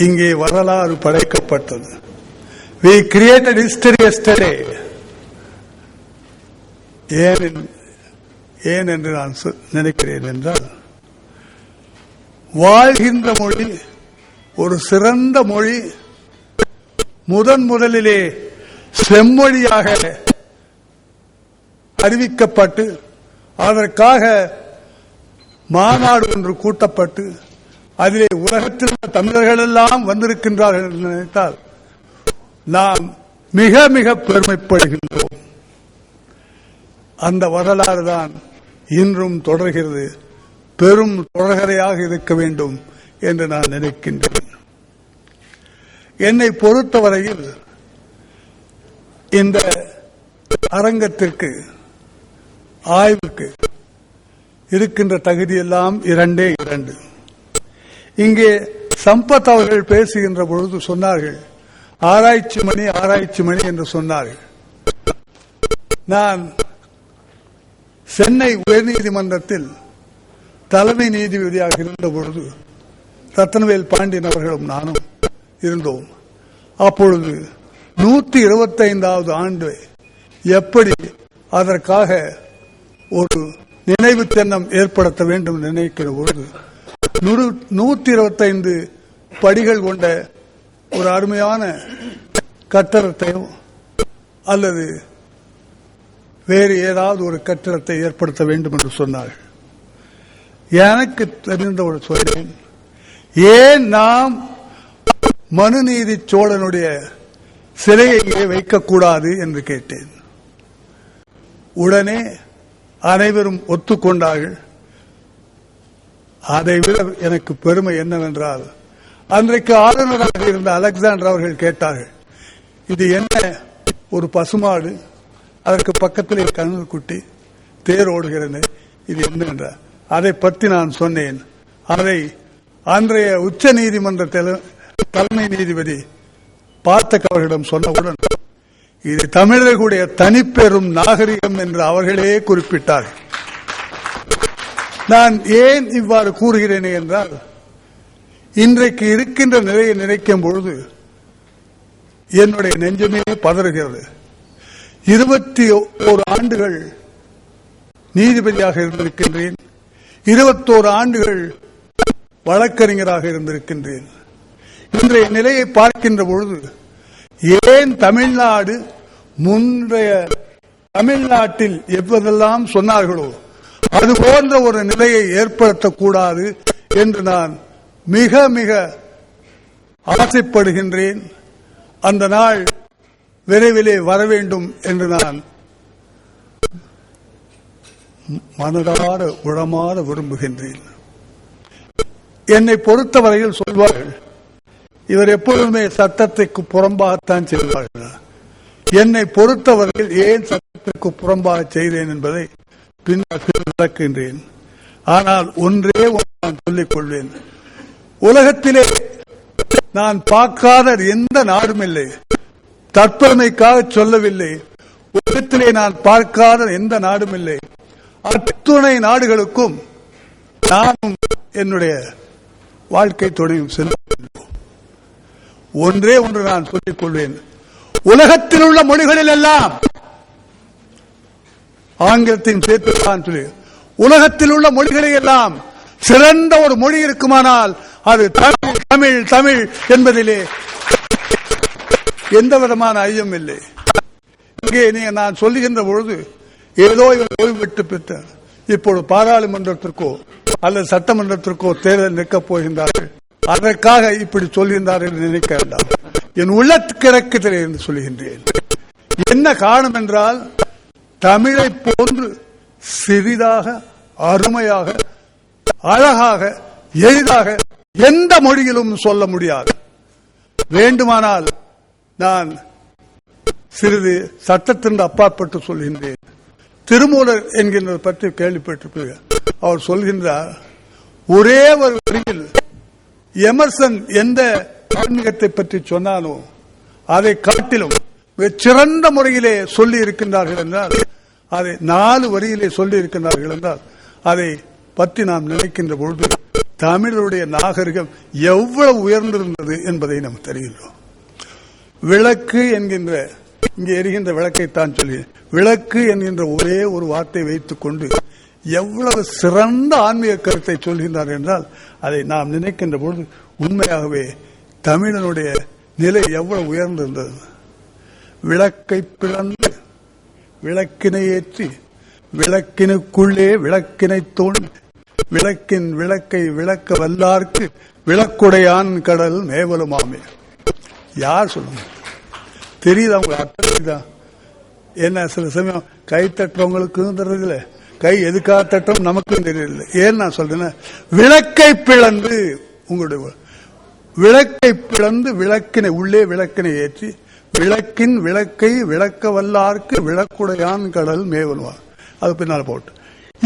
இங்கே வரலாறு படைக்கப்பட்டது. வி கிரியேட்டட் ஹிஸ்டரி எஸ்டே ஏன் என்று- ஏன் என்று நான் சொ- நினைக்கிறேன் என்றால் வாழ்கின்ற மொழி ஒரு சிறந்த மொழி முதன் முதலிலே செம்மொழியாக அறிவிக்கப்பட்டு அதற்காக மாநாடு ஒன்று கூட்டப்பட்டு அதிலே உலகத்தில் உள்ள தமிழர்கள் எல்லாம் வந்திருக்கின்றார்கள் என்று நினைத்தால் நாம் மிக மிக பெருமைப்படுகின்றோம். அந்த வரலாறு தான் இன்றும் தொடர்கிறது பெரும் தொடர்கரையாக இருக்க வேண்டும் என்று நான் நினைக்கின்றேன். என்னை பொறுத்தவரையில் இந்த அரங்கத்திற்கு ஆய்வுக்கு இருக்கின்ற தகுதியெல்லாம் இரண்டே இரண்டு. இங்கே சம்பத் அவர்கள் பேசுகின்ற பொழுது சொன்னார்கள் ஆராய்ச்சி மணி ஆராய்ச்சி மணி என்று சொன்னார்கள். நான் சென்னை உயர்நீதிமன்றத்தில் தலைமை நீதிபதியாக இருந்த பொழுது ரத்தனவேல் பாண்டியன் அவர்களும் நானும் இருந்தோம். அப்பொழுது நூத்தி இருபத்தைந்தாவது ஆண்டு எப்படி அதற்காக ஒரு நினைவு சின்னம் ஏற்படுத்த வேண்டும் நினைக்கிற பொழுது நூத்தி இருபத்தைந்து படிகள் கொண்ட ஒரு அருமையான கட்டடத்தையும் அல்லது வேறு ஏதாவது ஒரு கட்டிடத்தை ஏற்படுத்த வேண்டும் என்று சொன்னார்கள். எனக்கு தெரிந்த ஒரு சொல்றேன் ஏன் நாம் மனுநீதி சோழனுடைய சிலையை இங்கே வைக்கக்கூடாது என்று கேட்டேன். உடனே அனைவரும் ஒத்துக்கொண்டார்கள். அதை விட எனக்கு பெருமை என்னவென்றால் அன்றைக்கு ஆளுநராக இருந்த அலெக்சாண்டர் அவர்கள் கேட்டார்கள் இது என்ன ஒரு பசுமாடு அதற்கு பக்கத்திலே கண்ணூர் குட்டி தேர் ஓடுகிறது இது என்ன என்றார் அதை பற்றி நான் சொன்னேன். அதை அன்றைய உச்ச நீதிமன்ற தலைமை நீதிபதி பார்த்த அவர்களிடம் சொன்னவுடன் இது தமிழர்களுடைய தனிப்பெரும் நாகரிகம் என்று அவர்களே குறிப்பிட்டார்கள். நான் ஏன் இவ்வாறு கூறுகிறேன் என்றால் இன்றைக்கு இருக்கின்ற நிலையை நினைக்கும் பொழுது என்னுடைய நெஞ்சமே பதறுகிறது. இருபத்தி ஒரு ஆண்டுகள் நீதிபதியாக இருந்திருக்கின்றேன். இருபத்தோரு ஆண்டுகள் வழக்கறிஞராக இருந்திருக்கின்றேன். இன்றைய நிலையை பார்க்கின்ற பொழுது ஏன் தமிழ்நாடு முந்தைய தமிழ்நாட்டில் எவ்வதெல்லாம் சொன்னார்களோ அது போன்ற ஒரு நிலையை ஏற்படுத்தக்கூடாது என்று நான் மிக மிக ஆசைப்படுகின்றேன். அந்த நாள் விரைவிலே வர வேண்டும் என்று நான் மனதார உளமாற விரும்புகின்றேன். என்னை பொறுத்தவரையில் சொல்வார்கள் இவர் எப்பொழுதுமே சட்டத்திற்கு புறம்பாகத்தான் செய்வார்கள். என்னை பொறுத்தவரையில் ஏன் சட்டத்திற்கு புறம்பாக செய்தேன் என்பதை பின்னர் விளக்குகின்றேன் ஆனால் ஒன்றே நான் சொல்லிக் கொள்வேன். உலகத்திலே நான் பார்க்காத எந்த நாடும் இல்லை. தற்பெருமைக்காக சொல்லவில்லை. உலகத்திலே நான் பார்க்காத எந்த நாடும் இல்லை. அத்துணை நாடுகளுக்கும் நானும் என்னுடைய வாழ்க்கை துணையும் செல்லும் ஒன்றே ஒன்று நான் சொல்லிக் கொள்வேன். உலகத்தில் உள்ள மொழிகளில் எல்லாம் ஆங்கிலத்தையும் சேர்த்துதான் சொல்லி உலகத்தில் உள்ள மொழிகளை எல்லாம் சிறந்த ஒரு மொழி இருக்குமானால் அது தமிழ் தமிழ் தமிழ் என்பதிலே எந்த விதமான ஐயம் இல்லை. இங்கே நீங்க நான் சொல்லுகின்ற பொழுது ஏதோ இவர் ஓய்வு பெற்ற பெற்றார் இப்பொழுது பாராளுமன்றத்திற்கோ அல்லது சட்டமன்றத்திற்கோ தேர்தல் நிற்கப் போகின்றார்கள். அதற்காக இப்படி சொல்கின்றார்கள் என்று நினைக்க வேண்டாம். என் உள்ளக்கிழக்கத்திலே என்று சொல்கின்றேன் என்ன காரணம் என்றால் தமிழை போன்று சிறிதாக அருமையாக அழகாக எளிதாக எந்த மொழியிலும் சொல்ல முடியாது. வேண்டுமானால் நான் சிறிது சட்டத்தின் அப்பாற்பட்டு சொல்கின்றேன். திருமூலர் என்கின்ற பற்றி கேள்விப்பட்டிருப்பீர்கள். அவர் சொல்கின்றார் ஒரே ஒரு வரியில் எமர்சன் எந்த ஆன்மீகத்தை பற்றி சொன்னானோ அதை காட்டிலும் சிறந்த முறையிலே சொல்லி இருக்கின்றார்கள் என்றால் அதை நாலு வரியிலே சொல்லி இருக்கின்றார்கள் என்றால் அதை பற்றி நாம் நினைக்கின்ற பொழுது தமிழருடைய நாகரிகம் எவ்வளவு உயர்ந்திருந்தது என்பதை நாம் தெரிகின்றோம். விளக்கு என்கின்ற இங்கே எரிகின்ற விளக்கைத்தான் சொல்லி விளக்கு என்கின்ற ஒரே ஒரு வார்த்தை வைத்துக் கொண்டு எவ்வளவு சிறந்த ஆன்மீக கருத்தை சொல்கின்றார் என்றால் அதை நாம் நினைக்கின்ற பொழுது உண்மையாகவே தமிழனுடைய நிலை எவ்வளவு உயர்ந்திருந்தது. விளக்கை பிளந்து விளக்கினை ஏற்றி விளக்கினுக்குள்ளே விளக்கினை தோண்டி விளக்கின் விளக்கை விளக்க வல்லார்க்கு விளக்குடையான் கடல் மேவலுமாமே. யார் சொல்லுங்க தெரியுதா உங்களுக்கு அர்த்தம் என்ன சில சமயம் கை தட்டுறவங்களுக்கும் தெரியல கை எதுக்காக தட்டும் நமக்கும் தெரியல. ஏன் நான் சொல்றேன்னா விளக்கை பிளந்து உங்களுடைய விளக்கை பிளந்து விளக்கினை உள்ளே விளக்கினை ஏற்றி விளக்கின் விளக்கை விளக்க வல்லார்க்கு விளக்குடையான் கடல் மேவலுவார். அது பின்னால் போட்டு.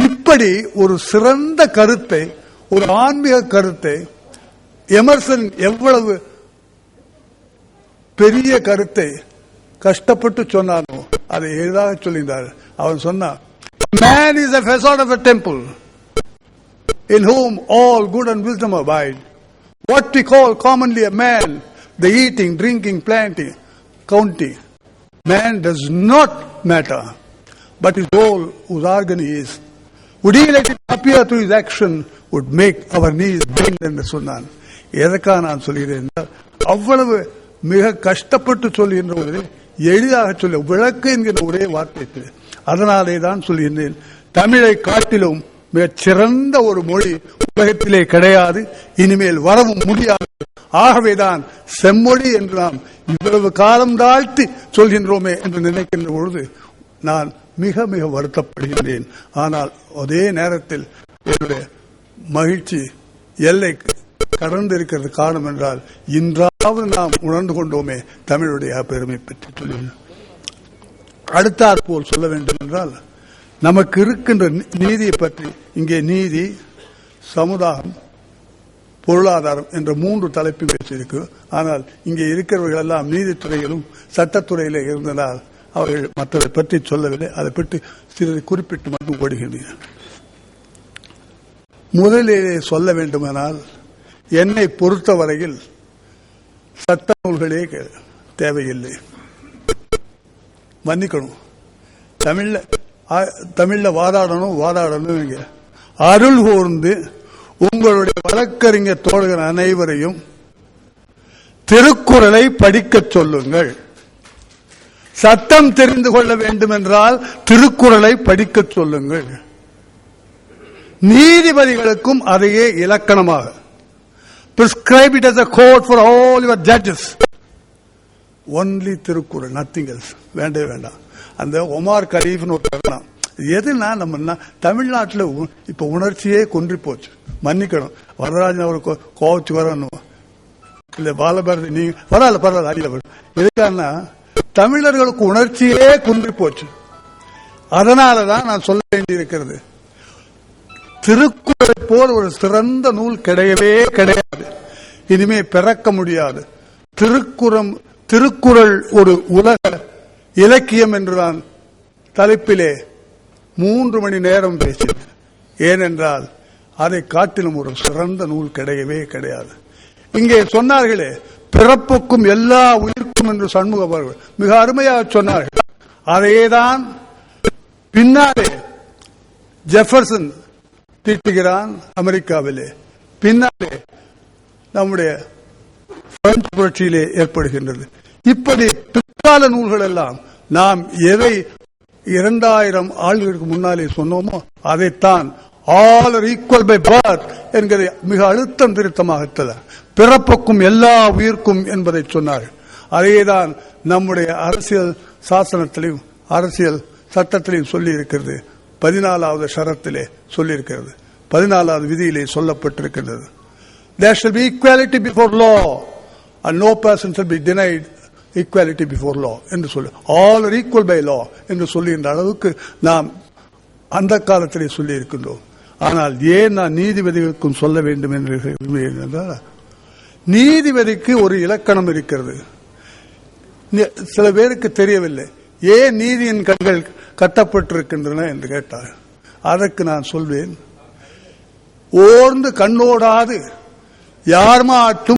இப்படி ஒரு சிறந்த கருத்தை ஒரு ஆன்மீக கருத்தை எமர்சன் எவ்வளவு பெரிய கருத்தை கஷ்டப்பட்டு சொன்னானோ அதை எளிதாக சொல்லியிருந்தார். அவன் சொன்னான் man is a facade of a temple in whom all good and wisdom abide. What we call commonly a man, the eating, drinking, planting, county. Man does not matter, but his soul, whose organ he is. Would he let it appear through his action, would make our knees bend என்று சொன்னான் எதற்காக நான் சொல்கிறேன் என்றால், அவ்வளவு மிக கஷ்டப்பட்டு சொல்கின்ற ஒரு எளிதாக சொல்ல விளக்கு என்கிற ஒரே வார்த்தை அதனாலே தான் சொல்கின்றேன் தமிழை காட்டிலும் மிகச் சிறந்த ஒரு மொழி உலகத்திலே கிடையாது இனிமேல் வரவும் முடியாது ஆகவேதான் செம்மொழி என்று நாம் இவ்வளவு காலம் தாழ்த்தி சொல்கின்றோமே என்று நினைக்கின்ற பொழுது நான் மிக மிக வருத்தப்படுகின்றேன். ஆனால் அதே நேரத்தில் என்னுடைய மகிழ்ச்சி எல்லை கடந்திருக்கிறது காரணம் என்றால் இன்றாவது நாம் உணர்ந்து கொண்டோமே தமிழுடைய பெருமை பற்றி சொல்லுங்கள் அடுத்தாற் போல் சொல்ல வேண்டும் என்றால் நமக்கு இருக்கின்ற நீதியை பற்றி இங்கே நீதி சமுதாயம் பொருளாதாரம் என்ற மூன்று தலைப்பு பேசியிருக்கு ஆனால் இங்கே இருக்கிறவர்கள் எல்லாம் நீதித்துறையிலும் சட்டத்துறையிலே இருந்ததால் அவர்கள் மற்றதை பற்றி சொல்லவில்லை. அதை பற்றி சிறிது குறிப்பிட்டு மட்டும் ஓடுகின்றனர். முதலிலே சொல்ல வேண்டுமானால் என்னை பொறுத்தவரையில் சட்ட நூல்களே தேவையில்லை. மன்னிக்கணும். தமிழ்ல தமிழ்ல வாதாடணும் வாதாடணும் இங்க. அருள் கூர்ந்து உங்களுடைய வழக்கறிஞர் தோழர்கள் அனைவரையும் திருக்குறளை படிக்கச் சொல்லுங்கள். சட்டம் தெரிந்து கொள்ள வேண்டும் என்றால் திருக்குறளை படிக்க சொல்லுங்கள். நீதிபதிகளுக்கும் அதையே இலக்கணமாக. Prescribe it as a code for all your judges only Thirukkural nothing else வேண்டவே வேண்டாம். அந்த ஒமார் கலீஃப்னு ஒரு எதுனா நம்ம தமிழ்நாட்டில் தமிழ்நாட்டுல இப்ப உணர்ச்சியே கொன்றி போச்சு மன்னிக்கணும். வரராஜன் அவர் கோவச்சு வரணும். இல்ல பாலபாரதி நீங்க பரவாயில்ல பரவாயில்ல அடியில் வரும் எதுக்கான தமிழர்களுக்கு உணர்ச்சியே குன்றி போச்சு. அதனாலதான் நான் சொல்ல வேண்டியிருக்கிறது. திருக்குறளை போல் ஒரு சிறந்த நூல் கிடையவே கிடையாது. இனிமே பிறக்க முடியாது. திருக்குறம் திருக்குறள் ஒரு உலக இலக்கியம் என்றுதான் தலைப்பிலே மூன்று மணி நேரம் பேசினேன். ஏனென்றால் அதை காட்டிலும் ஒரு சிறந்த நூல் கிடையவே கிடையாது. இங்கே சொன்னார்களே பிறப்புக்கும் எல்லா உயிர்க்கும் என்று சண்முக அவர்கள் மிக அருமையாக சொன்னார்கள். அதையேதான் பின்னாலே ஜெஃபர்சன் தீட்டுகிறான் அமெரிக்காவிலே. பின்னாலே நம்முடைய பிரெஞ்சு புரட்சியிலே ஏற்படுகின்றது. இப்படி பிற்கால நூல்கள் எல்லாம் நாம் எதை இரண்டாயிரம் ஆண்டுகளுக்கு முன்னாலே சொன்னோமோ அதைத்தான் all are equal by birth என்கிறது மிக அழுத்தம் திருத்தமாக பிறப்புக்கும் எல்லா உயிர்க்கும் என்பதை சொன்னார்கள். அதையேதான் நம்முடைய அரசியல் சாசனத்திலையும் அரசியல் சட்டத்திலையும் சொல்லி இருக்கிறது பதினாலாவது ஷரத்திலே சொல்லியிருக்கிறது. பதினாலாவது விதியிலே சொல்லப்பட்டிருக்கிறது. There shall be equality before law and no person shall be denied equality before law என்று சொல்லு. All are equal by law என்று சொல்லுகின்ற அளவுக்கு நாம் அந்த காலத்திலே சொல்லி இருக்கின்றோம் ஆனால் ஏன் நான் நீதிபதிகளுக்கும் சொல்ல வேண்டும் என்று என்றால் நீதிபதிக்கு ஒரு இலக்கணம் இருக்கிறது. சில பேருக்கு தெரியவில்லை. ஏன் நீதியின் கண்கள் கட்டப்பட்டிருக்கின்றன என்று கேட்டார் அதற்கு நான் சொல்வேன். ஓர்ந்து கண்ணோடாது. யார் மாட்டும்